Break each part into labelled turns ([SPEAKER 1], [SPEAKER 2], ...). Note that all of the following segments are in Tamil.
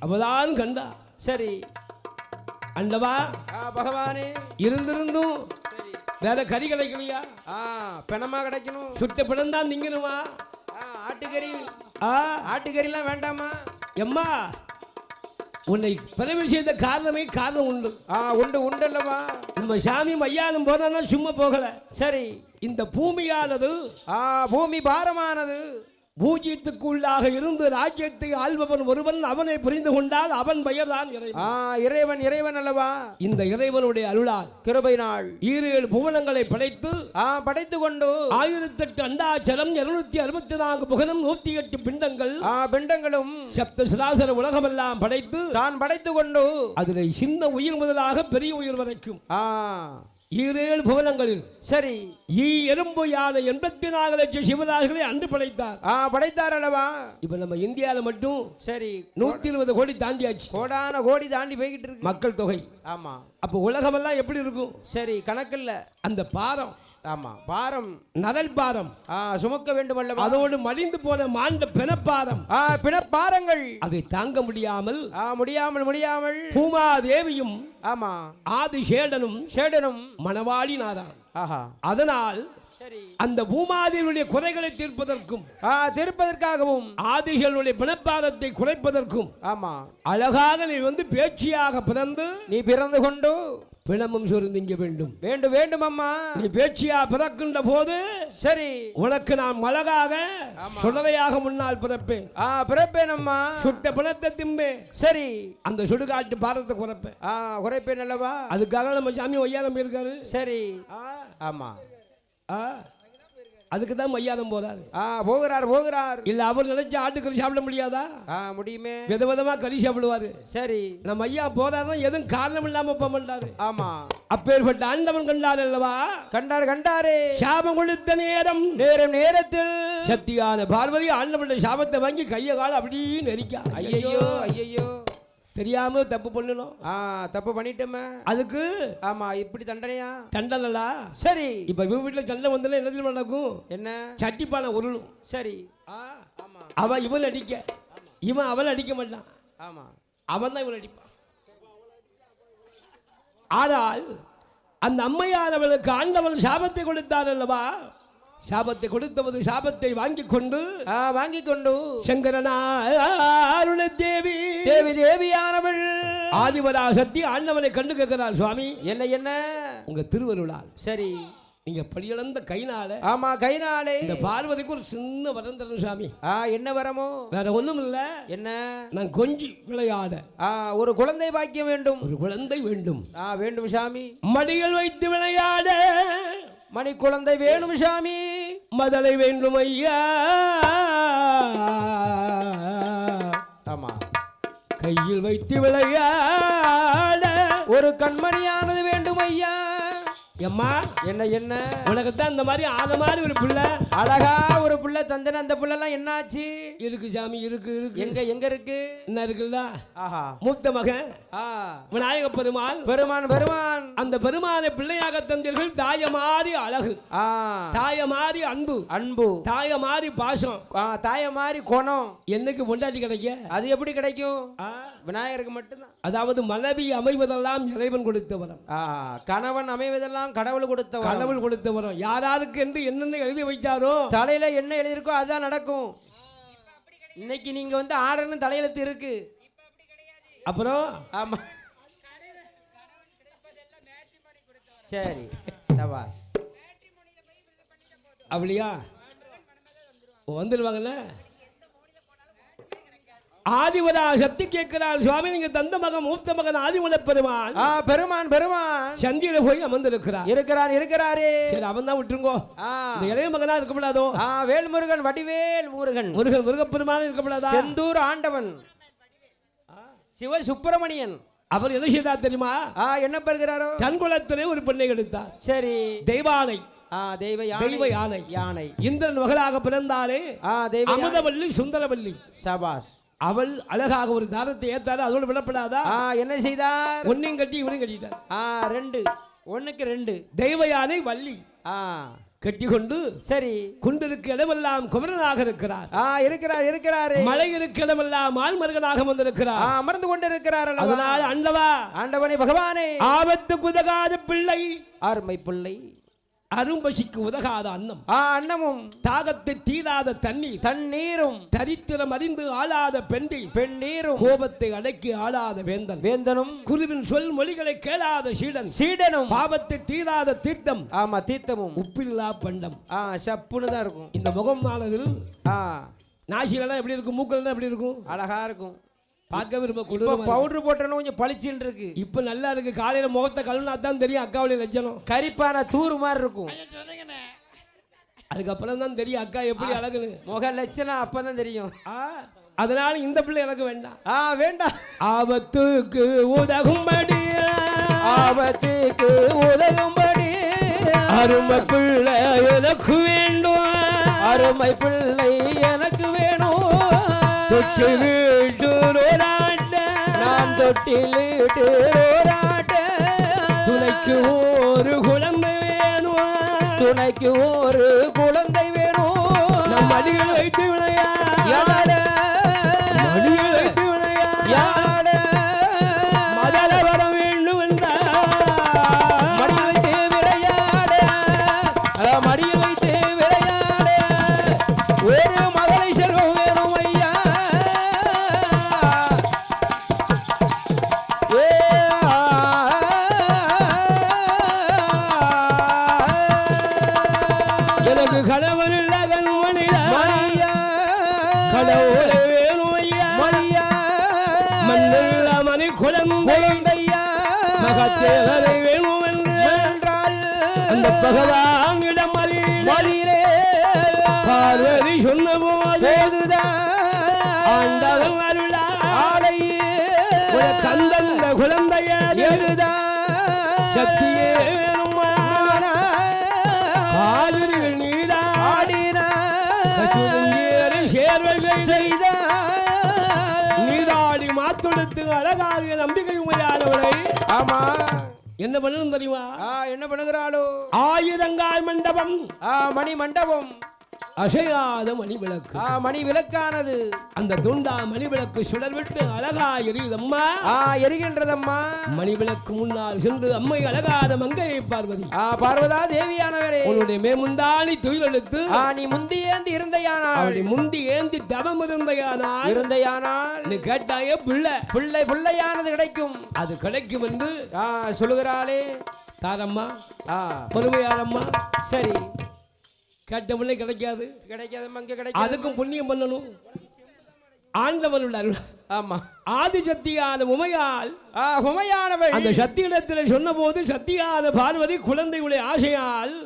[SPEAKER 1] அவதான் கண்டா.
[SPEAKER 2] சரி
[SPEAKER 1] அண்டவா
[SPEAKER 2] பகவானே.
[SPEAKER 1] இருந்திருந்தும் வேற கறி கிடைக்கலையா?
[SPEAKER 2] ஆ பிணமா கிடைக்கணும்.
[SPEAKER 1] சுட்ட பிணம் தான் திங்கணுமா
[SPEAKER 2] ஆட்டுக்கறி.
[SPEAKER 1] ஆ.
[SPEAKER 2] ஆட்டுக்கறிலாம் வேண்டாமா?
[SPEAKER 1] எம்மா உன்னை பிறவி செய்த காரணமே காரணம் உண்டு.
[SPEAKER 2] ஆ உண்டு உண்டு அல்லவா
[SPEAKER 1] நம்ம சாமி மையானம் போனா சும்மா போகல.
[SPEAKER 2] சரி.
[SPEAKER 1] இந்த பூமியானது
[SPEAKER 2] ஆ பூமி பாரமானது.
[SPEAKER 1] பூஜ்யத்துக்குள்ளாக இருந்து ராஜ்யத்தை ஆள்பவன் ஒருவன் அவனை புரிந்து கொண்டால் அவன் பெயர்தான் இறைவன்.
[SPEAKER 2] ஆ இறைவன் இறைவன் அல்லவா?
[SPEAKER 1] இந்த இறைவனுடைய அருளால்
[SPEAKER 2] கிருபை நாள்
[SPEAKER 1] ஈரேழு புவனங்களை படைத்து
[SPEAKER 2] ஆ படைத்து கொண்டு
[SPEAKER 1] ஆயிரத்தெட்டு அண்டாச்சலம் இருநூத்தி அறுபத்தி நான்கு புகனம் நூத்தி எட்டு பிண்டங்கள்
[SPEAKER 2] ஆ பிண்டங்களும்
[SPEAKER 1] சப்த சிராசர உலகமெல்லாம் படைத்து
[SPEAKER 2] தான் படைத்து கொண்டு
[SPEAKER 1] அதில் சின்ன உயிர் முதலாக பெரிய உயிர் வரைக்கும்.
[SPEAKER 2] ஆ.
[SPEAKER 1] ஈரேழு புவனங்களில்.
[SPEAKER 2] சரி.
[SPEAKER 1] ஈ எறும்பு யானை எண்பத்தி நாலு லட்சம் சிவதாசுகளை அன்று படைத்தார்.
[SPEAKER 2] ஆ படைத்தார் அல்லவா
[SPEAKER 1] இப்ப நம்ம இந்தியால மட்டும்
[SPEAKER 2] சரி.
[SPEAKER 1] நூத்தி இருபது கோடி தாண்டியாச்சு.
[SPEAKER 2] கோடான கோடி தாண்டி போய்கிட்டு இருக்கு.
[SPEAKER 1] மக்கள் தொகை.
[SPEAKER 2] ஆமா.
[SPEAKER 1] அப்போ உலகமெல்லாம் எப்படி இருக்கும்?
[SPEAKER 2] சரி கணக்கில்ல.
[SPEAKER 1] அந்த பாரம்.
[SPEAKER 2] ஆமா. பாரம்.
[SPEAKER 1] நரல் பாரம்.
[SPEAKER 2] சுமக்க வேண்டும் அல்லவா?
[SPEAKER 1] அதோடு மடிந்து போன மாண்ட பிணப்பாரம்.
[SPEAKER 2] பிணப்பாரங்கள்.
[SPEAKER 1] அதை தாங்க முடியாமல்
[SPEAKER 2] முடியாமல் முடியாமல்.
[SPEAKER 1] பூமாதேவியும்
[SPEAKER 2] ஆமா.
[SPEAKER 1] ஆதிசேடனும்
[SPEAKER 2] சேடனும்.
[SPEAKER 1] மணவாளினாரான்
[SPEAKER 2] ஆஹா.
[SPEAKER 1] அதனால்
[SPEAKER 2] சரி.
[SPEAKER 1] அந்த பூமாதேவியுடைய குறைகளை தீர்ப்பதற்கும்
[SPEAKER 2] திருப்பதற்காகவும்.
[SPEAKER 1] ஆதிகளுடைய பிணப்பாரத்தை குறைப்பதற்கும்
[SPEAKER 2] ஆமா.
[SPEAKER 1] அழகாக நீ வந்து பேச்சியாக பிறந்து
[SPEAKER 2] நீ பிறந்து கொண்டு
[SPEAKER 1] பிணமும் சுருந்திங்க வேண்டும்.
[SPEAKER 2] வேண்டும் வேண்டும் அம்மா.
[SPEAKER 1] நீ பேச்சியா பிறக்கின்ற போது
[SPEAKER 2] சரி.
[SPEAKER 1] உனக்கு நான் அழகாக சுடலையாக முன்னால் பிறப்பேன்.
[SPEAKER 2] ஆ பிறப்பேன் அம்மா.
[SPEAKER 1] சுட்ட பிணத்தை திம்பேன்.
[SPEAKER 2] சரி.
[SPEAKER 1] அந்த சுடுகாட்டு பாரத்தை குறைப்பேன்.
[SPEAKER 2] ஆ குறைப்பேன் அல்லவா
[SPEAKER 1] அதுக்காக நம்ம சாமி ஒய்யாரம் போயிருக்காரு.
[SPEAKER 2] சரி.
[SPEAKER 1] ஆ,
[SPEAKER 2] ஆமா.
[SPEAKER 1] ஆ. அதுக்கு தான் மையானம் போறாரு
[SPEAKER 2] ஆ போகிறார் போகிறார்.
[SPEAKER 1] இல்ல அவர் நினைச்ச ஆட்டுக்கறி சாப்பிட முடியாதா?
[SPEAKER 2] ஆ முடியுமே.
[SPEAKER 1] விதவிதமா கறி சாப்பிடுவாரு.
[SPEAKER 2] சரி.
[SPEAKER 1] நம்ம ஐயா போறாருன்னா எதுவும் காரணம் இல்லாம போக மாட்டாரு
[SPEAKER 2] ஆமா.
[SPEAKER 1] அப்பேற்பட்ட ஆண்டவன் கண்டார் அல்லவா?
[SPEAKER 2] கண்டார் கண்டாரே.
[SPEAKER 1] சாபம் கொடுத்த நேரம்.
[SPEAKER 2] நேரம் நேரத்தில்.
[SPEAKER 1] சக்தியான பார்வதி ஆண்டவனுடைய சாபத்தை வாங்கி கைய கால அப்படியே நெரிக்கா.
[SPEAKER 2] ஐயையோ ஐயையோ.
[SPEAKER 1] தெரியாம தப்பு பண்ணணும்.
[SPEAKER 2] ஆ தப்பு பண்ணிட்டோமே.
[SPEAKER 1] அதுக்கு
[SPEAKER 2] ஆமா இப்படி தண்டனையா?
[SPEAKER 1] தண்டனலா
[SPEAKER 2] சரி.
[SPEAKER 1] இப்ப இவன் வீட்டுல சண்டை வந்தாலும் என்ன தெரியுமா நடக்கும்?
[SPEAKER 2] என்ன?
[SPEAKER 1] சட்டிப்பானை உருளும்.
[SPEAKER 2] சரி.
[SPEAKER 1] ஆ,
[SPEAKER 2] ஆமா.
[SPEAKER 1] அவன் இவன் அடிக்க. இவன் அவன் அடிக்க மாட்டான்.
[SPEAKER 2] ஆமா.
[SPEAKER 1] அவன் தான் இவன் அடிப்பான். ஆனால் அந்த அம்மையானவளுக்கு ஆண்டவன் சாபத்தை கொடுத்தார் அல்லவா? சாபத்தை கொடுத்தவது சாபத்தை வாங்கிக் கொண்டு
[SPEAKER 2] வாங்கி கொண்டு
[SPEAKER 1] சங்கரனாருண தேவி
[SPEAKER 2] தேவி தேவியானவள்.
[SPEAKER 1] ஆதிவராசக்தி ஆண்டவனை கண்டு கேட்கிறார் சுவாமி.
[SPEAKER 2] என்ன என்ன?
[SPEAKER 1] உங்க திருவருளால்.
[SPEAKER 2] சரி.
[SPEAKER 1] நீங்க படியிழந்த கைனால
[SPEAKER 2] ஆமா கை நாளே
[SPEAKER 1] இந்த பார்வதிக்கு ஒரு சின்ன வரம் தரணும் சாமி
[SPEAKER 2] ஆ என்ன வரமோ?
[SPEAKER 1] வேற ஒண்ணும் இல்ல.
[SPEAKER 2] என்ன?
[SPEAKER 1] நான் கொஞ்சி விளையாட.
[SPEAKER 2] ஆ ஒரு குழந்தை பாக்கியம் வேண்டும்.
[SPEAKER 1] ஒரு குழந்தை வேண்டும்.
[SPEAKER 2] ஆ வேண்டும் சாமி
[SPEAKER 1] மடியில் வைத்து விளையாட.
[SPEAKER 2] மணி குழந்தை வேணும் சாமி.
[SPEAKER 1] மதலை வேண்டும் ஐயா.
[SPEAKER 2] ஆமா.
[SPEAKER 1] கையில் வைத்து விளையாட.
[SPEAKER 2] ஒரு கண்மணியானது வேண்டும் ஐயா.
[SPEAKER 1] எம்மா
[SPEAKER 2] என்ன என்ன?
[SPEAKER 1] உனக்கு தான் இந்த மாதிரி ஆன மாதிரி ஒரு பிள்ளை.
[SPEAKER 2] அழகா ஒரு புள்ள தந்தன அந்த புள்ளெல்லாம் என்னாச்சு?
[SPEAKER 1] இருக்கு சாமி இருக்கு இருக்கு.
[SPEAKER 2] எங்க எங்க இருக்கு?
[SPEAKER 1] என்ன இருக்குல்ல?
[SPEAKER 2] ஆஹா.
[SPEAKER 1] மூத்த மகன். விநாயக பெருமாள்.
[SPEAKER 2] பெருமான் பெருமான்.
[SPEAKER 1] அந்த பெருமானை பிள்ளையாக தந்தீர்கள் தாய மாறி அழகு. தாய மாறி அன்பு.
[SPEAKER 2] அன்பு.
[SPEAKER 1] தாய மாறி பாசம்.
[SPEAKER 2] தாய மாதிரி குணம்.
[SPEAKER 1] என்னைக்கு பொண்டாட்டி கிடைக்க?
[SPEAKER 2] அது எப்படி கிடைக்கும்? விநாயகருக்கு மட்டும்தான்.
[SPEAKER 1] அதாவது மனைவி அமைவதெல்லாம் இறைவன் கொடுத்த வரம்.
[SPEAKER 2] கணவன் அமைவதெல்லாம் கடவுள் கொடுத்த.
[SPEAKER 1] கடவுள் கொடுத்த வரம் யாராருக்கு என்று என்னென்ன எழுதி வைத்தாரோ
[SPEAKER 2] தலையில என்ன எழுதியிருக்கோ அதுதான் நடக்கும். இன்னைக்கு நீங்க வந்து ஆடணும் தலையெழுத்து இருக்கு.
[SPEAKER 1] அப்புறம்?
[SPEAKER 2] ஆமா. சரி சபாஸ்
[SPEAKER 1] அப்படியா? வந்துடுவாங்கல்ல ஆதிவரா சக்தி கேட்கிறார் சுவாமி. நீங்க தந்த மகன் மூத்த மகன் ஆதிமல பெருமான்.
[SPEAKER 2] ஆ பெருமான் பெருமான்.
[SPEAKER 1] சந்தியில போய் அமர்ந்திருக்கிறார்.
[SPEAKER 2] இருக்கிறார் இருக்கிறாரே.
[SPEAKER 1] சரி அவன் தான் விட்டுருங்கோ. இளைய மகனா இருக்கப்படாதோ
[SPEAKER 2] வேல்முருகன் வடிவேல் முருகன்.
[SPEAKER 1] முருகன் முருகப்பெருமான் இருக்கப்படாதா
[SPEAKER 2] செந்தூர் ஆண்டவன். சிவ சுப்பிரமணியன்.
[SPEAKER 1] அவர் என்ன செய்தார் தெரியுமா?
[SPEAKER 2] என்ன பெறுகிறாரோ?
[SPEAKER 1] தன் குலத்திலே ஒரு பெண்ணை எடுத்தார்
[SPEAKER 2] சரி.
[SPEAKER 1] தெய்வானை.
[SPEAKER 2] தெய்வ யானை.
[SPEAKER 1] யானை. இந்திரன் மகளாக பிறந்தாலே. அமுதவல்லி சுந்தரவல்லி.
[SPEAKER 2] சபாஸ்
[SPEAKER 1] அவள் அழகாக ஒரு தாரத்தை ஏத்தாரு அதோடு விடப்படாதா?
[SPEAKER 2] ஆ என்ன செய்தார்?
[SPEAKER 1] ஒன்னையும் கட்டி இவனையும் கட்டிட்டார்.
[SPEAKER 2] ரெண்டு. ஒண்ணுக்கு ரெண்டு.
[SPEAKER 1] தெய்வ யானை வள்ளி.
[SPEAKER 2] ஆ.
[SPEAKER 1] கட்டி கொண்டு
[SPEAKER 2] சரி.
[SPEAKER 1] குண்டிருக்கு இடமெல்லாம் குமரனாக இருக்கிறார்.
[SPEAKER 2] ஆ இருக்கிறார் இருக்கிறாரு.
[SPEAKER 1] மலை இருக்க இடமெல்லாம் ஆள்மருகனாக
[SPEAKER 2] ஆ,
[SPEAKER 1] வந்திருக்கிறார்
[SPEAKER 2] அமர்ந்து கொண்டு இருக்கிறார் அல்லவா?
[SPEAKER 1] அதனால் அண்டவா
[SPEAKER 2] ஆண்டவனே பகவானே.
[SPEAKER 1] ஆபத்து குதகாத பிள்ளை.
[SPEAKER 2] அருமை பிள்ளை.
[SPEAKER 1] அரும்பசிக்கு உதகாத அன்னம்.
[SPEAKER 2] ஆ அன்னமும்.
[SPEAKER 1] தாகத்தை தீராத தண்ணீர்.
[SPEAKER 2] தண்ணீரும்.
[SPEAKER 1] தரித்திரம் அறிந்து ஆளாத பெண்டி
[SPEAKER 2] பெண்ணீரும்.
[SPEAKER 1] கோபத்தை அடக்கி ஆளாத வேந்தன்.
[SPEAKER 2] வேந்தனும்.
[SPEAKER 1] குருவின் சொல் மொழிகளை கேளாத சீடன்.
[SPEAKER 2] சீடனும்.
[SPEAKER 1] பாவத்தை தீராத தீர்த்தம்.
[SPEAKER 2] ஆமா தீர்த்தமும்.
[SPEAKER 1] உப்பில்லா பண்டம்.
[SPEAKER 2] ஆ சப்புன்னு தான் இருக்கும்.
[SPEAKER 1] இந்த முகம் நாளதில்
[SPEAKER 2] ஆ.
[SPEAKER 1] நாசிலெல்லாம் எப்படி இருக்கும்? மூக்கெல்லாம் எப்படி இருக்கும்?
[SPEAKER 2] அழகா இருக்கும்.
[SPEAKER 1] பார்க்க ரொம்ப
[SPEAKER 2] இப்போ
[SPEAKER 1] கொடூரமா
[SPEAKER 2] பவுடர் போட்டோன்னு கொஞ்சம் பளிச்சுன்னு இருக்கு.
[SPEAKER 1] இப்ப நல்லா இருக்கு. காலையில முகத்தை கழுவினா தான் தெரியும். அக்காவுடைய லட்சணம்.
[SPEAKER 2] கரிப்பான தூறு மாதிரி இருக்கும்.
[SPEAKER 1] அதுக்கப்புறம் தான் தெரியும். அக்கா எப்படி அழகுன்னு.
[SPEAKER 2] முக லட்சணம் அப்பதான் தெரியும்.
[SPEAKER 1] அதனால இந்த பிள்ளை எனக்கு வேண்டாம்.
[SPEAKER 2] ஆ வேண்டாம்.
[SPEAKER 1] ஆபத்துக்கு உதகும்படி
[SPEAKER 2] ஆபத்துக்கு உதவும்படி.
[SPEAKER 1] அருமை பிள்ளை எனக்கு வேண்டும்?
[SPEAKER 2] அருமை பிள்ளை எனக்கு வேணும்.
[SPEAKER 1] தொட்டு வீட்டு ரோடாண்ட
[SPEAKER 2] நான் தொட்டிலிட்டு ஓராட்ட
[SPEAKER 1] துணைக்கு ஒரு குழந்தை வேணும்?
[SPEAKER 2] துணைக்கு ஒரு குழந்தை வேணும்.
[SPEAKER 1] நம் அடியில் வைத்து விளையா.
[SPEAKER 2] குழந்தையா,
[SPEAKER 1] மகத்தேவரை வேணும் என்று
[SPEAKER 2] என்றால்
[SPEAKER 1] அந்த பகவானிடம்
[SPEAKER 2] மதியிலே
[SPEAKER 1] பார்வதி சொன்ன போது
[SPEAKER 2] போதுதான்
[SPEAKER 1] ஆண்டவன் அருளா.
[SPEAKER 2] ஆடையே.
[SPEAKER 1] கந்தந்த குழந்தையது
[SPEAKER 2] எதுதான்
[SPEAKER 1] சக்தியே
[SPEAKER 2] ஆமா.
[SPEAKER 1] என்ன பண்ணணும் தெரியுமா?
[SPEAKER 2] என்ன பண்ணுகிறாளோ?
[SPEAKER 1] ஆயிரங்கால் மண்டபம்.
[SPEAKER 2] மணி மண்டபம்
[SPEAKER 1] அசையாத மணி விளக்கு
[SPEAKER 2] ஆ, மணி விளக்கானது
[SPEAKER 1] அந்த துண்டா மணி விளக்கு சுடர் விட்டு அழகா எரியுதம்மா.
[SPEAKER 2] ஆ எரிகின்றதம்மா.
[SPEAKER 1] மணி விளக்கு முன்னால் சென்று அம்மை அழகாத மங்கை பார்வதி.
[SPEAKER 2] ஆ பார்வதா தேவியானவரே.
[SPEAKER 1] உன்னுடைய மேமுந்தாணி துயிலெடுத்து
[SPEAKER 2] ஆ நீ முந்தியேந்து இருந்தையானால்.
[SPEAKER 1] அவளை முந்தி ஏந்தி தவம் இருந்தையானால்.
[SPEAKER 2] இருந்தையானால்.
[SPEAKER 1] நீ கேட்டாயே பிள்ளை.
[SPEAKER 2] பிள்ளை பிள்ளையானது கிடைக்கும்.
[SPEAKER 1] அது கிடைக்கும் என்று
[SPEAKER 2] சொல்லுகிறாளே.
[SPEAKER 1] தாரம்மா பொறுமையாரம்மா
[SPEAKER 2] சரி.
[SPEAKER 1] கேட்ட பிள்ளை கிடைக்காது
[SPEAKER 2] கிடைக்காதம்மா இங்க கிடைக்காது.
[SPEAKER 1] அதுக்கும் புண்ணியம் பண்ணணும். ஆண்டவனுள்ள அருள்
[SPEAKER 2] ஆமா.
[SPEAKER 1] ஆதி சக்தியான உமையால்
[SPEAKER 2] உமையானவள்
[SPEAKER 1] அந்த சக்தியிடத்தில் சொன்னபோது சக்தியான பார்வதி குழந்தையுடைய ஆசையால்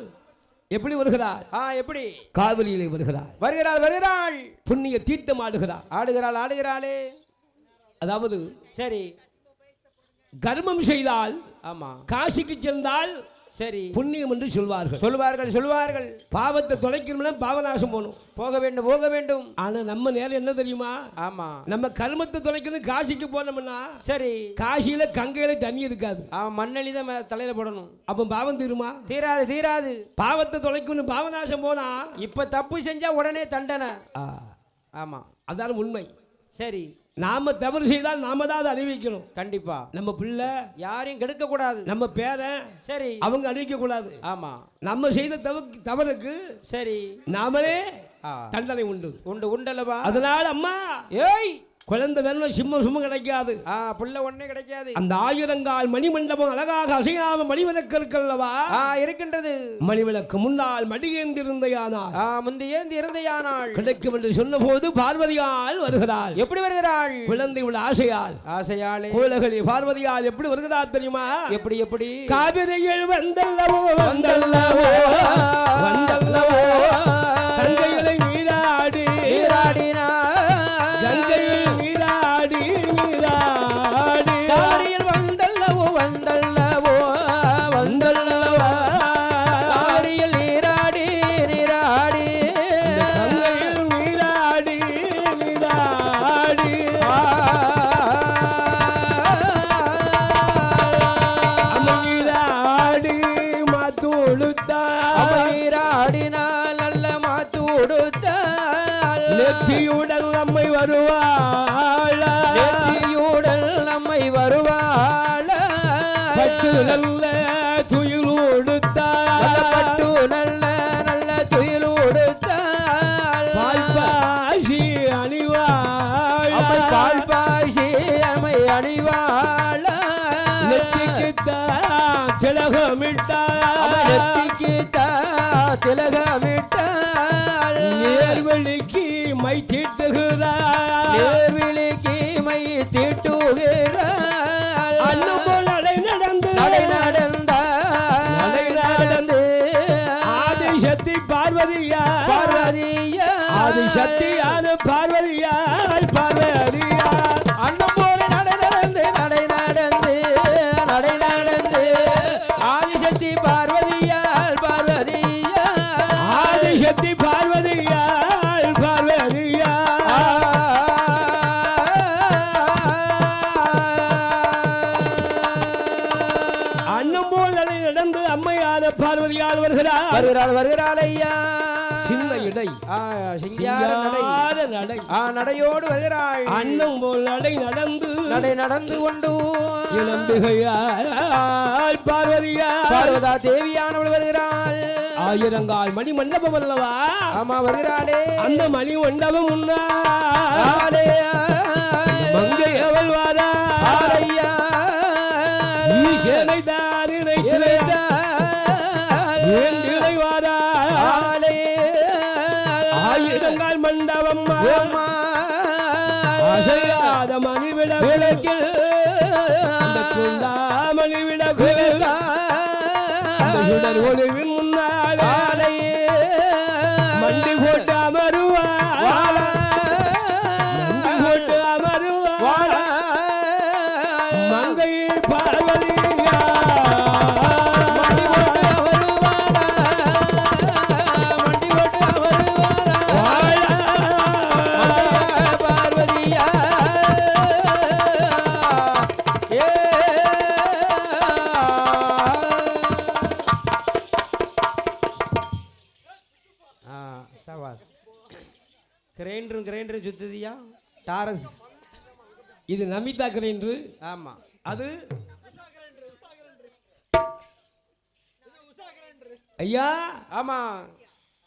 [SPEAKER 1] எப்படி வருகிறாள்?
[SPEAKER 2] ஆ எப்படி?
[SPEAKER 1] காவிரியிலே வருகிறாள்.
[SPEAKER 2] வருகிறாள் வருகிறாள்.
[SPEAKER 1] புண்ணிய தீர்த்தம் ஆடுகிறாள்.
[SPEAKER 2] ஆடுகிறாள் ஆடுகிறாளே.
[SPEAKER 1] அதாவது
[SPEAKER 2] சரி.
[SPEAKER 1] கர்மம் செய்தால்
[SPEAKER 2] ஆமா.
[SPEAKER 1] காசிக்கு சென்றால்
[SPEAKER 2] சரி.
[SPEAKER 1] புண்ணியம் என்று சொல்வார்கள்.
[SPEAKER 2] சொல்வார்கள் சொல்வார்கள்.
[SPEAKER 1] பாவத்தை தொலைக்கணும்னா பாவநாசம் போகணும்.
[SPEAKER 2] போக வேண்டும் போக வேண்டும்.
[SPEAKER 1] ஆனா நம்ம நேரம் என்ன தெரியுமா?
[SPEAKER 2] ஆமா.
[SPEAKER 1] நம்ம கர்மத்தை தொலைக்கணும் காசிக்கு போனோம்னா
[SPEAKER 2] சரி.
[SPEAKER 1] காசியில கங்கையில தண்ணி இருக்காது.
[SPEAKER 2] ஆ மண்ணெளி தான் தலையில போடணும்.
[SPEAKER 1] அப்ப பாவம் தீருமா?
[SPEAKER 2] தீராது தீராது.
[SPEAKER 1] பாவத்தை தொலைக்கணும் பாவநாசம் போனா?
[SPEAKER 2] இப்ப தப்பு செஞ்சா உடனே தண்டனை. ஆமா.
[SPEAKER 1] அதான் உண்மை.
[SPEAKER 2] சரி.
[SPEAKER 1] நாம தவறு செய்தால் நாம தான் அதை அணிவிக்கணும்.
[SPEAKER 2] கண்டிப்பா.
[SPEAKER 1] நம்ம பிள்ளை
[SPEAKER 2] யாரையும் கெடுக்க கூடாது
[SPEAKER 1] நம்ம பேரன்
[SPEAKER 2] சரி.
[SPEAKER 1] அவங்க அணிவிக்க கூடாது
[SPEAKER 2] ஆமா.
[SPEAKER 1] நம்ம செய்த தவ தவறுக்கு
[SPEAKER 2] சரி.
[SPEAKER 1] நாமளே தண்டனை உண்டு.
[SPEAKER 2] உண்டு உண்டல்லவா?
[SPEAKER 1] அதனால அம்மா
[SPEAKER 2] ஏய்!
[SPEAKER 1] குழந்தை வேணும் சிம்மம் சும்மா கிடைக்காது.
[SPEAKER 2] புள்ள ஒண்ணே கிடைக்காது.
[SPEAKER 1] அந்த ஆயிரங்கால் மணிமண்டபம் அழகாக அசையாம மணிவிளக்கு இருக்கல்லவா?
[SPEAKER 2] ஆ இருக்கின்றது.
[SPEAKER 1] மணிவிளக்கு முன்னால் மடியேந்திருந்தையானால்.
[SPEAKER 2] ஆ முந்தி ஏந்தி இருந்தையானாள்
[SPEAKER 1] கிடைக்கும் என்று சொன்னபோது பார்வதியால் வருகிறாள்.
[SPEAKER 2] எப்படி வருகிறாள்?
[SPEAKER 1] குழந்தையுள்ள ஆசையால்.
[SPEAKER 2] ஆசையாளே
[SPEAKER 1] கோலகளி பார்வதியால் எப்படி வருகிறார் தெரியுமா?
[SPEAKER 2] எப்படி எப்படி?
[SPEAKER 1] காவிரியில் வந்தல்லவோ வந்தல்லவோ. வந்தல்லவோ. நல்ல துயில் உடுத்தாள்
[SPEAKER 2] பட்டு நல்ல நல்ல துயில் உடுத்தாள்
[SPEAKER 1] பால் பாசி அணிவாள்
[SPEAKER 2] அம்மை பால் பாசி அம்மை அணிவாள
[SPEAKER 1] நெத்திக்குத்தான் திலகமிட்டாள்.
[SPEAKER 2] அம்மை நெத்திக்கு தா திலகமிட்டாள்.
[SPEAKER 1] நேர்வழிக்கு மை தீட்டுகிறாள்.
[SPEAKER 2] நேர்விழிக்கு மை தீட்டுகிறாள்
[SPEAKER 1] ஆதிசக்தியான பார்வதியால் பார்வதியா
[SPEAKER 2] அண்ணன் போல நடை நடந்து நடை நடந்து நடை நடந்து. ஆதிசக்தி பார்வதியால் பார்வதியா
[SPEAKER 1] ஆதிசக்தி பார்வதியால் பார்வதியா அண்ணன் போல் நடை நடந்து அம்மையான பார்வதியால் வருகிறார்.
[SPEAKER 2] வருகிறாள் வருகிறாள் நடையோடு வருகிறாள்
[SPEAKER 1] அண்ணன் போல் நடை நடந்து
[SPEAKER 2] நடை நடந்து கொண்டு
[SPEAKER 1] இளம்பிகையால் பார்வதியால்
[SPEAKER 2] பார்வதா தேவியானவள் வருகிறாள்.
[SPEAKER 1] ஆயிரங்கால் மணி மண்டபம் அல்லவா?
[SPEAKER 2] ஆமா வருகிறாளே.
[SPEAKER 1] அந்த மணி மண்டபம்
[SPEAKER 2] ஆலையா.
[SPEAKER 1] மங்கை அவள். ஈசனை வாரா? ஆயிரங்கால் மண்டபம் அசையாத மணி விளக்கு. அந்த துண்டாமணி விளக்கு. அந்த சுடர் ஒளிவின் முன்னாலே மண்டி போட்டு அமருவா மண்டி இது நமிதா என்று.
[SPEAKER 2] ஆமா.
[SPEAKER 1] அது ஐயா.
[SPEAKER 2] ஆமா.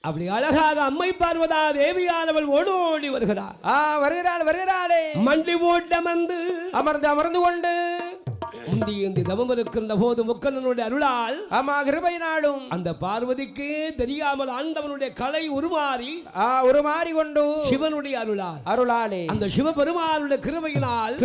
[SPEAKER 1] அப்படி அழகாக அம்மை பார்வதா தேவியானவள் ஓடோடி வருகிறார்
[SPEAKER 2] ஆ வருகிறாள் வருகிறாளே.
[SPEAKER 1] மண்டி போட்டமர்ந்து
[SPEAKER 2] அமர்ந்து அமர்ந்து கொண்டு
[SPEAKER 1] முந்தி இந்த தவம் இருக்கின்ற போது முக்கண்ணனுடைய அருளால்
[SPEAKER 2] ஆமா கிருபை நாளும்
[SPEAKER 1] அந்த பார்வதிக்கு தெரியாமல் ஆண்டவனுடைய கலை உருமாறி
[SPEAKER 2] ஆ ஒரு மாறி கொண்டு
[SPEAKER 1] சிவனுடைய அருளால்.
[SPEAKER 2] அருளாளே
[SPEAKER 1] அந்த சிவபெருமானுடைய கிருபையினால்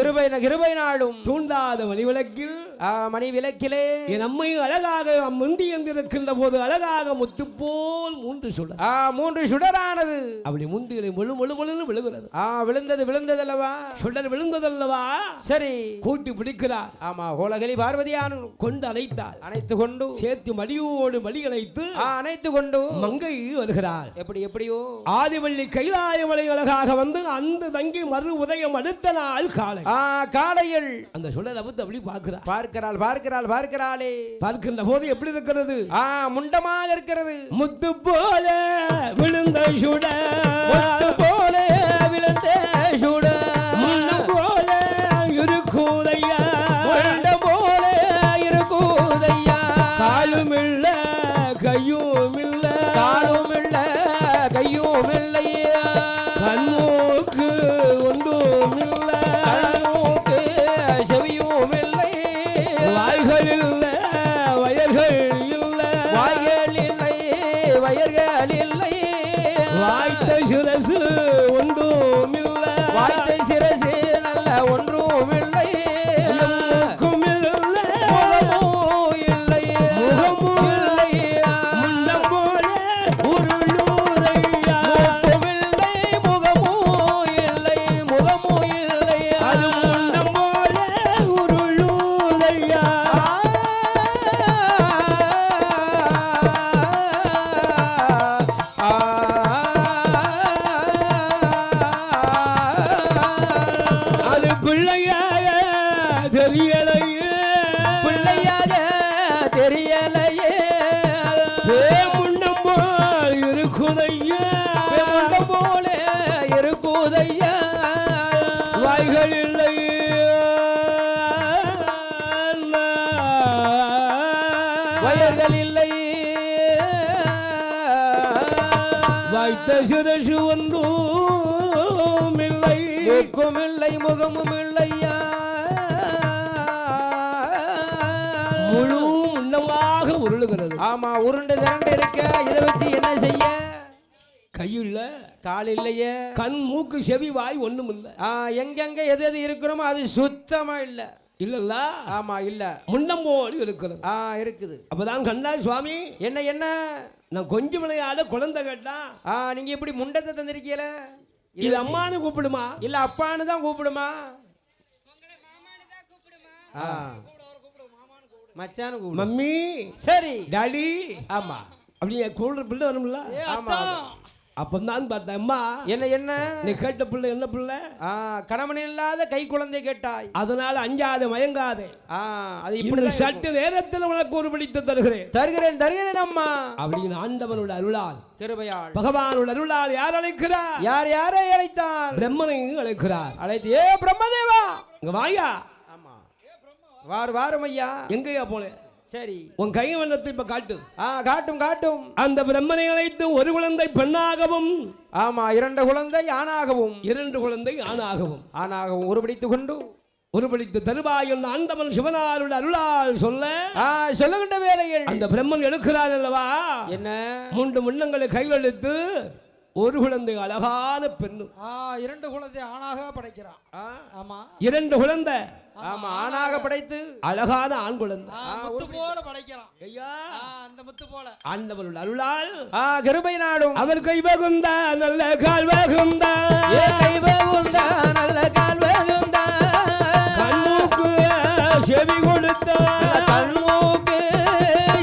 [SPEAKER 2] கிருபை நாளும்
[SPEAKER 1] தூண்டாத மணிவிளக்கில்
[SPEAKER 2] ஆ மணி விளக்கிலே
[SPEAKER 1] என் அம்மை அழகாக முந்தி இருக்கின்ற போது அழகாக முத்து போல் மூன்று சுடர்.
[SPEAKER 2] ஆ மூன்று சுடரானது.
[SPEAKER 1] அப்படி முந்திகளை முழு முழு முழுன்னு விழுகிறது.
[SPEAKER 2] ஆ விழுந்தது விழுந்ததல்லவா?
[SPEAKER 1] சுடர் விழுந்ததல்லவா?
[SPEAKER 2] சரி.
[SPEAKER 1] கூட்டி பிடிக்கிறார்.
[SPEAKER 2] ஆமா கோலகலி பார்வதியானு
[SPEAKER 1] கொண்டு அழைத்தார்
[SPEAKER 2] அணைத்து கொண்டு
[SPEAKER 1] சேர்த்து மடியோடு மடி அழைத்து
[SPEAKER 2] அணைத்து கொண்டு
[SPEAKER 1] மங்கை வருகிறார்
[SPEAKER 2] எப்படி எப்படியோ
[SPEAKER 1] ஆதிவள்ளி கைலாயமலை அழகாக வந்து அந்த தங்கி மறு உதயம் அடுத்த நாள் காலை.
[SPEAKER 2] ஆ காலையில்
[SPEAKER 1] அந்த சுடர் அபுத்து அப்படி பார்க்கிறார்
[SPEAKER 2] பார்க்கிறாள் பார்க்கிறாள் பார்க்கிறாளே.
[SPEAKER 1] பார்க்கின்ற போது எப்படி இருக்கிறது?
[SPEAKER 2] ஆ முண்டமாக இருக்கிறது.
[SPEAKER 1] முத்து போல விழுந்த
[SPEAKER 2] முத்து போல விழுந்த சுடர்.
[SPEAKER 1] வைத்த சிரசு ஒன்றும் இல்லை
[SPEAKER 2] மூக்கும் இல்லை முகமும் இல்லையா
[SPEAKER 1] முழு முன்னமாக உருளுகிறது.
[SPEAKER 2] ஆமா உருண்டு திரண்டு இருக்க இதை வச்சு என்ன செய்ய?
[SPEAKER 1] கையுள்ள
[SPEAKER 2] கால் இல்லையே.
[SPEAKER 1] கண் மூக்கு செவி வாய் ஒண்ணும் இல்ல
[SPEAKER 2] எங்கெங்க எது எது இருக்கிறோமோ அது சுத்தமா இல்ல.
[SPEAKER 1] இல்லல்ல?
[SPEAKER 2] ஆமா இல்ல.
[SPEAKER 1] முன்னம் போல் இருக்கிறது.
[SPEAKER 2] ஆ இருக்குது.
[SPEAKER 1] அப்பதான் கண்டாய் சுவாமி.
[SPEAKER 2] என்ன என்ன?
[SPEAKER 1] நான் கொஞ்சம் விளையாட குழந்தை கேட்டா.
[SPEAKER 2] ஆ நீங்க இப்படி முண்டத்தை தந்திருக்கீல
[SPEAKER 1] இது அம்மானு கூப்பிடுமா?
[SPEAKER 2] இல்ல அப்பான்னு தான் கூப்பிடுமா? ஆ. கூப்பிடு.
[SPEAKER 1] மம்மி.
[SPEAKER 2] சரி.
[SPEAKER 1] டாடி.
[SPEAKER 2] ஆமா.
[SPEAKER 1] அப்படி கூடுற பிள்ளை வரும்ல?
[SPEAKER 2] ஆமா
[SPEAKER 1] அப்பந்தான் பார்த்தேன் அம்மா
[SPEAKER 2] என்ன என்ன?
[SPEAKER 1] நீ கேட்ட பிள்ளை என்ன பிள்ளை?
[SPEAKER 2] கணவன் இல்லாத கை குழந்தை கேட்டாய்.
[SPEAKER 1] அதனால அஞ்சாத மயங்காதே.
[SPEAKER 2] அது இப்படி
[SPEAKER 1] சட்டு நேரத்தில் உனக்கு ஒரு பிடித்து தருகிறேன்.
[SPEAKER 2] தருகிறேன் தருகிறேன் அம்மா.
[SPEAKER 1] அப்படின்னு ஆண்டவனோட அருளால்
[SPEAKER 2] கிருபையாள்
[SPEAKER 1] பகவானோட அருளால் யார் அழைக்கிறார்?
[SPEAKER 2] யார் யாரை அழைத்தார்
[SPEAKER 1] பிரம்மனையும் அழைக்கிறார்.
[SPEAKER 2] அழைத்து ஏ பிரம்மதேவா?
[SPEAKER 1] இங்க வாயா.
[SPEAKER 2] ஆமா. வாரு வாரும் ஐயா.
[SPEAKER 1] எங்கேயா போனேன்
[SPEAKER 2] சரி.
[SPEAKER 1] உன் கை வண்ணத்தை இப்ப காட்டு.
[SPEAKER 2] ஆ காட்டும் காட்டும்.
[SPEAKER 1] அந்த பிரம்மனை அழைத்து ஒரு குழந்தை பெண்ணாகவும்
[SPEAKER 2] ஆமா இரண்டு குழந்தை ஆணாகவும்.
[SPEAKER 1] இரண்டு குழந்தை ஆணாகவும்.
[SPEAKER 2] ஆணாகவும் உருவடித்து கொண்டு.
[SPEAKER 1] ஒருபடித்து தருவாய் என்ற ஆண்டவன் சிவனாருடைய அருளால் சொல்ல
[SPEAKER 2] ஆ சொல்லுகின்ற வேலைகள்
[SPEAKER 1] அந்த பிரம்மன் எடுக்கிறார் அல்லவா?
[SPEAKER 2] என்ன?
[SPEAKER 1] மூன்று முன்னங்களை கையில் ஒரு குழந்தை அழகான பெண்ணு.
[SPEAKER 3] ஆ இரண்டு குழந்தை ஆணாக படைக்கிறான். ஆமா.
[SPEAKER 1] இரண்டு குழந்தை.
[SPEAKER 2] ஆமா ஆணாக படைத்து
[SPEAKER 1] அழகான ஆண் குழந்தை.
[SPEAKER 3] முத்து போல படைக்கிறான்.
[SPEAKER 1] ஐயா.
[SPEAKER 3] அந்த முத்து போல.
[SPEAKER 1] ஆண்டவனுடைய அருளால்.
[SPEAKER 2] ஆ கிருபை நாடும்.
[SPEAKER 1] அவர் கை வகுந்த நல்ல கால் வகுந்த.
[SPEAKER 2] ஏ கைவகுந்தா நல்ல கால் வகுந்தா.
[SPEAKER 1] கண்மூக்கு செவி கொடுத்த.
[SPEAKER 2] கண்மூக்கு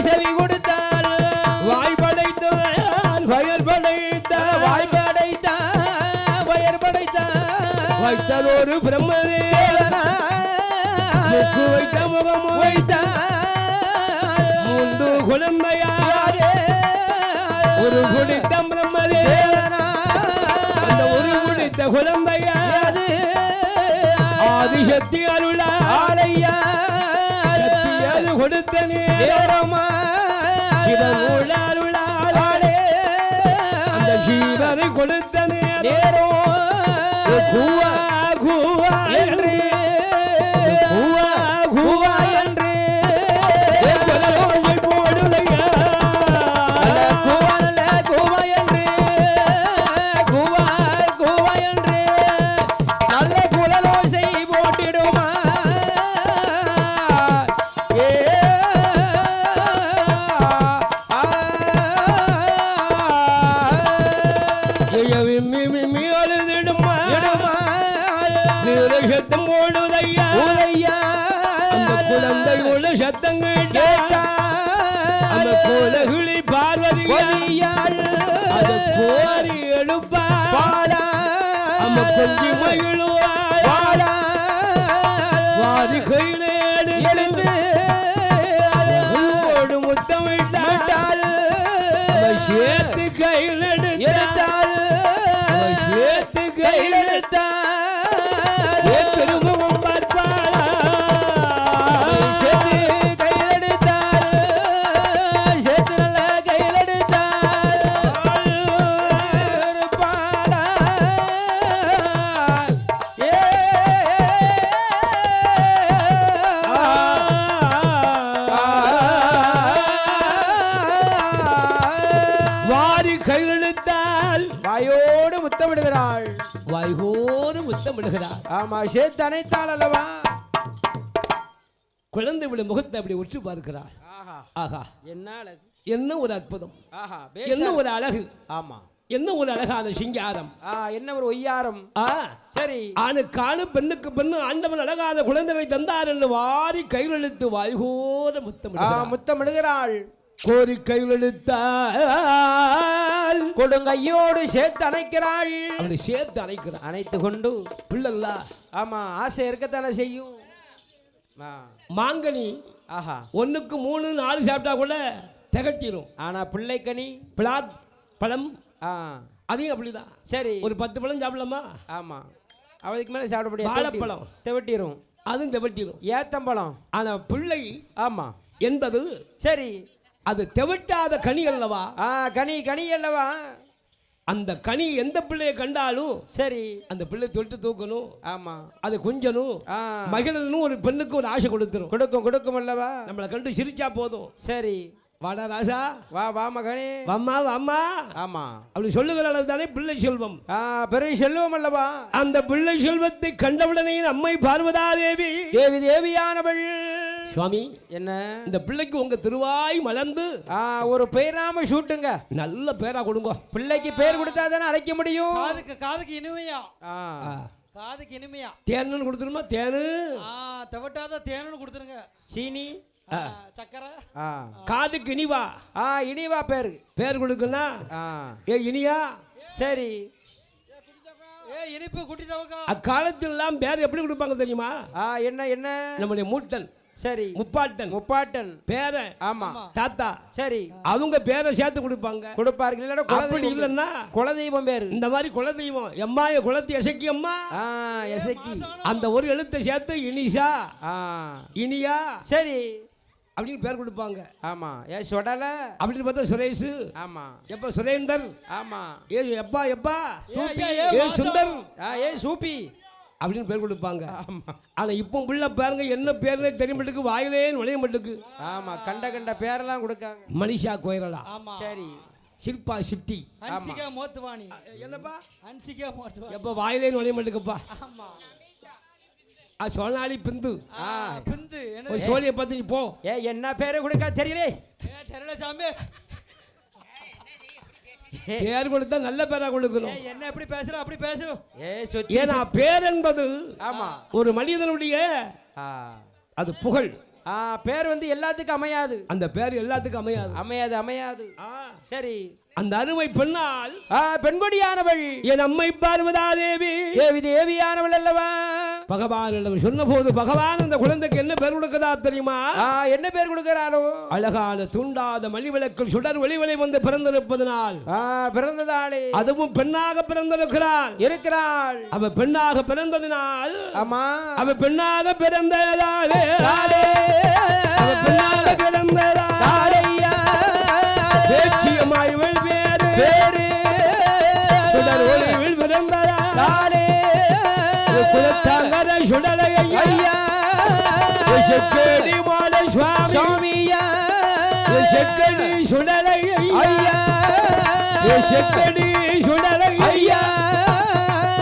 [SPEAKER 2] செவி கொடுத்தாள்
[SPEAKER 1] வாய் படைத்தவன் வயல் படைத்த.
[SPEAKER 2] வாய் படைத்தா வயர் படைத்தா.
[SPEAKER 1] வைத்ததொரு பிரம்மனே முக்கு வைத்த முகம் வைத்த மூன்று குழந்தையா ஒரு குடித்த பிரம்மனே அந்த ஒரு குடித்த குழந்தையா ஆதிசக்தி அருளா அது கொடுத்த நேரம் அந்த கொஞ்சி மகிழுவாய் வாரி சேர்த்து
[SPEAKER 2] அணைத்தாள் அல்லவா
[SPEAKER 1] குழந்தை விட முகத்தை அப்படி உற்று பார்க்கிறார்
[SPEAKER 2] ஆஹா. என்ன
[SPEAKER 1] என்ன ஒரு அற்புதம்.
[SPEAKER 2] ஆஹா
[SPEAKER 1] என்ன ஒரு அழகு.
[SPEAKER 2] ஆமா.
[SPEAKER 1] என்ன ஒரு அழகான சிங்காரம்.
[SPEAKER 2] என்ன ஒரு ஒய்யாரம். சரி.
[SPEAKER 1] ஆணுக்கு ஆணு பெண்ணுக்கு பெண்ணு ஆண்டவன் அழகான குழந்தைகளை தந்தார் என்று வாரி கையெழுத்து வாய்கோர
[SPEAKER 2] ஆ
[SPEAKER 1] முத்தமிடுகிறார்
[SPEAKER 2] முத்தமிடுகிறாள்.
[SPEAKER 1] கோரி கையெழுத்தால்
[SPEAKER 2] கொடுங்கையோடு சேர்த்து அணைக்கிறாள்.
[SPEAKER 1] அப்படி சேர்த்து அணைக்கிறார்
[SPEAKER 2] அணைத்து கொண்டு
[SPEAKER 1] பிள்ளல்ல.
[SPEAKER 2] ஆமா ஆசை இருக்கத்தானே செய்யும்.
[SPEAKER 1] மாங்கனி
[SPEAKER 2] ஆஹா.
[SPEAKER 1] ஒண்ணுக்கு மூணு நாலு சாப்பிட்டா கூட திகட்டிரும்.
[SPEAKER 2] ஆனா பிள்ளைக்கனி
[SPEAKER 1] பிளாக் பழம்.
[SPEAKER 2] ஆ.
[SPEAKER 1] அதையும் அப்படிதான்.
[SPEAKER 2] சரி.
[SPEAKER 1] ஒரு பத்து பழம் சாப்பிடலாமா?
[SPEAKER 2] ஆமா. அவதுக்கு மேல சாப்பிட முடியாது
[SPEAKER 1] வாழைப்பழம்.
[SPEAKER 2] தெவட்டிரும்
[SPEAKER 1] அதுவும் திவட்டிரும்
[SPEAKER 2] ஏத்தம்பழம்.
[SPEAKER 1] ஆனா பிள்ளை
[SPEAKER 2] ஆமா.
[SPEAKER 1] என்பது
[SPEAKER 2] சரி.
[SPEAKER 1] அது தெவட்டாத கனி அல்லவா?
[SPEAKER 2] ஆ கனி கனி அல்லவா?
[SPEAKER 1] அந்த கனி எந்த பிள்ளையை கண்டாலும்
[SPEAKER 2] சரி.
[SPEAKER 1] அந்த பிள்ளை தொட்டு தூக்கணும்.
[SPEAKER 2] ஆமா.
[SPEAKER 1] அது கொஞ்சணும்.
[SPEAKER 2] ஆ.
[SPEAKER 1] மகிழனும் ஒரு பெண்ணுக்கு ஒரு ஆசை கொடுத்துரும்.
[SPEAKER 2] கொடுக்கும் கொடுக்கும் அல்லவா?
[SPEAKER 1] நம்மளை கண்டு சிரிச்சா போதும்.
[SPEAKER 2] சரி.
[SPEAKER 1] வாடா ராசா.
[SPEAKER 2] வா வா மகனே.
[SPEAKER 1] அம்மா அம்மா
[SPEAKER 2] ஆமா.
[SPEAKER 1] அப்படி சொல்லுகிற அளவு தானே பிள்ளை செல்வம்.
[SPEAKER 2] ஆ பெரிய செல்வம் அல்லவா?
[SPEAKER 1] அந்த பிள்ளை செல்வத்தை கண்டவுடனே அம்மை பார்வதா தேவி.
[SPEAKER 2] தேவி தேவியானவள்.
[SPEAKER 1] சுவாமி
[SPEAKER 2] என்ன?
[SPEAKER 1] இந்த பிள்ளைக்கு உங்க திருவாய் மலர்ந்து
[SPEAKER 2] ஆ ஒரு பெயராம ஷூட்டுங்க.
[SPEAKER 1] நல்ல பேரா கொடுங்க.
[SPEAKER 2] பிள்ளைக்கு பேர் கொடுத்தா தானே அழைக்க முடியும்?
[SPEAKER 3] காதுக்கு காதுக்கு இனிமையா? காதுக்கு இனிமையா?
[SPEAKER 1] தேனுன்னு கொடுத்துருமா? தேனு.
[SPEAKER 3] ஆ தவட்டாத தேனுன்னு கொடுத்துருங்க.
[SPEAKER 2] சீனி.
[SPEAKER 3] ஆ, சக்கரை.
[SPEAKER 2] ஆ.
[SPEAKER 1] காதுக்கு இனிவா.
[SPEAKER 2] ஆ இனிவா பேரு.
[SPEAKER 1] பேர் கொடுக்குன்னா
[SPEAKER 2] ஆ.
[SPEAKER 1] ஏ இனியா?
[SPEAKER 2] சரி.
[SPEAKER 3] ஏ இனிப்பு குட்டி தவக்கா.
[SPEAKER 1] அக்காலத்தில் எல்லாம் பேர் எப்படி கொடுப்பாங்க தெரியுமா?
[SPEAKER 2] ஆ என்ன என்ன?
[SPEAKER 1] நம்முடைய மூட்டன்.
[SPEAKER 2] சரி.
[SPEAKER 1] முப்பாட்டன்.
[SPEAKER 2] முப்பாட்டன்.
[SPEAKER 1] பேரன்.
[SPEAKER 2] ஆமா.
[SPEAKER 1] தாத்தா.
[SPEAKER 2] சரி.
[SPEAKER 1] அவங்க பேரை சேர்த்து கொடுப்பாங்க.
[SPEAKER 2] கொடுப்பார்கள். இல்லைன்னா
[SPEAKER 1] அப்படி இல்லைன்னா
[SPEAKER 2] குலதெய்வம் பேரு.
[SPEAKER 1] இந்த மாதிரி குலதெய்வம். எம்மா என் குலத்தை எசக்கி அம்மா?
[SPEAKER 2] ஆ எசக்கி.
[SPEAKER 1] அந்த ஒரு எழுத்தை சேர்த்து இனிஷா இனியா.
[SPEAKER 2] சரி.
[SPEAKER 1] அப்படின்னு பேர் கொடுப்பாங்க.
[SPEAKER 2] ஆமா. ஏ சொடல.
[SPEAKER 1] அப்படின்னு பார்த்தா சுரேஷ்
[SPEAKER 2] ஆமா.
[SPEAKER 1] எப்ப? சுரேந்தர்.
[SPEAKER 2] ஆமா.
[SPEAKER 1] ஏ எப்பா எப்பா?
[SPEAKER 3] சூப்பி. ஏ.
[SPEAKER 1] சுந்தர்.
[SPEAKER 2] ஆ ஏ சூப்பி.
[SPEAKER 1] அப்படின்னு பேர் கொடுப்பாங்க.
[SPEAKER 2] ஆமா.
[SPEAKER 1] ஆனா இப்போ பிள்ளை பாருங்க என்ன பேருனே தெரிய மாட்டுக்கு வாயிலே நுழைய மாட்டுக்கு
[SPEAKER 2] ஆமா கண்ட கண்ட பேரெல்லாம் கொடுக்காங்க.
[SPEAKER 1] மனிஷா கோயரலா.
[SPEAKER 3] ஆமா.
[SPEAKER 2] சரி.
[SPEAKER 1] சில்பா சிட்டி.
[SPEAKER 3] ஹன்சிகா மோத்துவாணி.
[SPEAKER 1] என்னப்பா?
[SPEAKER 3] ஹன்சிகா மோத்துவாணி.
[SPEAKER 1] எப்ப வாயிலே நுழைய மாட்டுக்குப்பா
[SPEAKER 3] ஆமா.
[SPEAKER 1] ஆ சோனாளி பிந்து.
[SPEAKER 3] ஆ பிந்து.
[SPEAKER 1] சோழியை பார்த்து நீ போ.
[SPEAKER 2] ஏ என்ன பேரு கொடுக்க தெரியலே
[SPEAKER 3] ஏ தெரியல சாமி.
[SPEAKER 1] பேர் கொடுத்தா நல்ல பேரா
[SPEAKER 3] ஏ
[SPEAKER 1] கொடுக்கணும்
[SPEAKER 3] என்ன எப்படி பேசுற? அப்படி பேசு.
[SPEAKER 1] ஏன்னா பேர் என்பது
[SPEAKER 2] ஆமா.
[SPEAKER 1] ஒரு மனிதனுடைய அது புகழ்.
[SPEAKER 2] பேர் வந்து எல்லாத்துக்கும் அமையாது.
[SPEAKER 1] அந்த பேர் எல்லாத்துக்கும் அமையாது.
[SPEAKER 2] அமையாது அமையாது.
[SPEAKER 1] ஆ,
[SPEAKER 2] சரி.
[SPEAKER 1] அந்த அருமை பெண்ணால்
[SPEAKER 2] பெண்கொடியானவள்
[SPEAKER 1] என் அம்மை பார்வதா தேவி
[SPEAKER 2] தேவி தேவியானவள் அல்லவா?
[SPEAKER 1] பகவானிடம் சொன்னபோது பகவான் அந்த குழந்தைக்கு என்ன பேர் கொடுக்கதா தெரியுமா?
[SPEAKER 2] என்ன பேர் கொடுக்கிறாரோ?
[SPEAKER 1] அழகான துண்டாத மணிவிளக்கில் சுடர் ஒளிவலை வந்து பிறந்திருப்பதனால்.
[SPEAKER 2] பிறந்ததாளே
[SPEAKER 1] அதுவும் பெண்ணாக பிறந்திருக்கிறாள்.
[SPEAKER 2] இருக்கிறாள்.
[SPEAKER 1] அவ பெண்ணாக பிறந்ததினால்
[SPEAKER 2] ஆமா.
[SPEAKER 1] அவ பெண்ணாக பிறந்ததாலே.
[SPEAKER 2] தாளே
[SPEAKER 1] அவ பெண்ணாக பிறந்ததால் பேரு.
[SPEAKER 2] பேரு
[SPEAKER 1] சுடர் ஒளிவில் பிறந்ததா
[SPEAKER 2] தாளே
[SPEAKER 1] குலத்தாங்கர சுடலை ஐயா. செக்கடி சுவாமி.
[SPEAKER 2] சுவாமியா.
[SPEAKER 1] செக்கடி சுடலை ஐயா. செக்கடி சுடலை ஐயா.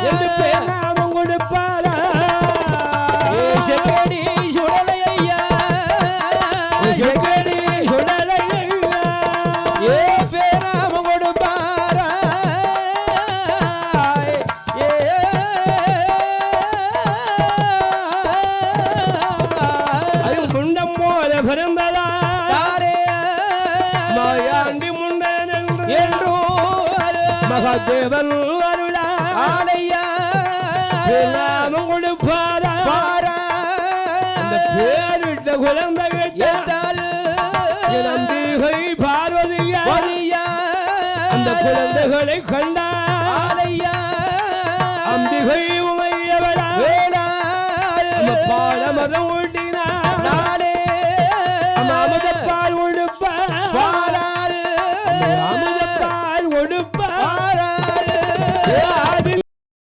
[SPEAKER 1] என்று பேராமம் மகாதேவன் அருளா
[SPEAKER 2] ஆலையா
[SPEAKER 1] பேராமம் கொடுப்பாரா?
[SPEAKER 2] பாரா
[SPEAKER 1] அந்த பேரிட்ட குழந்தையை
[SPEAKER 2] எதால்
[SPEAKER 1] நம்பிகை பார்வதியா? அந்த குழந்தைகளை கண்டா
[SPEAKER 2] ஆலையா
[SPEAKER 1] அம்பிகை உமையவரா பாலமரம் ஊட்டினா
[SPEAKER 2] நாளே